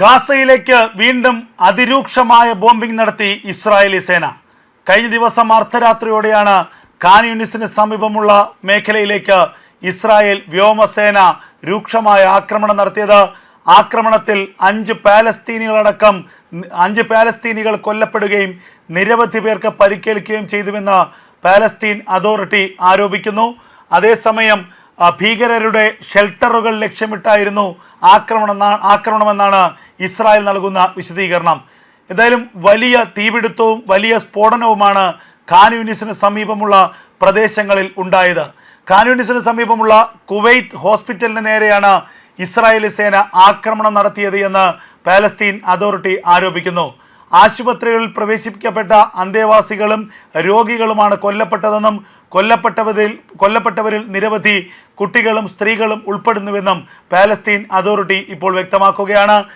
ഗാസയിലേക്ക് വീണ്ടും അതിരൂക്ഷമായ ബോംബിംഗ് നടത്തി ഇസ്രായേലി സേന. കഴിഞ്ഞ ദിവസം അർദ്ധരാത്രിയോടെയാണ് ഖാൻ യൂണിസിന് സമീപമുള്ള മേഖലയിലേക്ക് ഇസ്രായേൽ വ്യോമസേന രൂക്ഷമായ ആക്രമണം നടത്തിയത്. ആക്രമണത്തിൽ അഞ്ച് പാലസ്തീനികളടക്കം അഞ്ച് പാലസ്തീനികൾ കൊല്ലപ്പെടുകയും നിരവധി പേർക്ക് പരിക്കേൽക്കുകയും ചെയ്തുവെന്ന് പാലസ്തീൻ അതോറിറ്റി ആരോപിക്കുന്നു. അതേസമയം ഭീകരരുടെ ഷെൽട്ടറുകൾ ലക്ഷ്യമിട്ടായിരുന്നു ആക്രമണം ആക്രമണമെന്നാണ് ഇസ്രായേൽ നൽകുന്ന വിശദീകരണം. എന്തായാലും വലിയ തീപിടുത്തവും വലിയ സ്ഫോടനവുമാണ് ഖാൻ സമീപമുള്ള പ്രദേശങ്ങളിൽ ഉണ്ടായത്. ഖാൻ സമീപമുള്ള കുവൈത്ത് ഹോസ്പിറ്റലിന് നേരെയാണ് ഇസ്രായേലി സേന ആക്രമണം നടത്തിയത് എന്ന് പാലസ്തീൻ അതോറിറ്റി ആരോപിക്കുന്നു. ആശുപത്രികളിൽ പ്രവേശിപ്പിക്കപ്പെട്ട അന്തേവാസികളും രോഗികളുമാണ് കൊല്ലപ്പെട്ടതെന്നും കൊല്ലപ്പെട്ടവരിൽ കൊല്ലപ്പെട്ടവരിൽ നിരവധി കുട്ടികളും സ്ത്രീകളും ഉൾപ്പെടുന്നുവെന്നും പാലസ്തീൻ അതോറിറ്റി ഇപ്പോൾ വ്യക്തമാക്കുകയാണ്.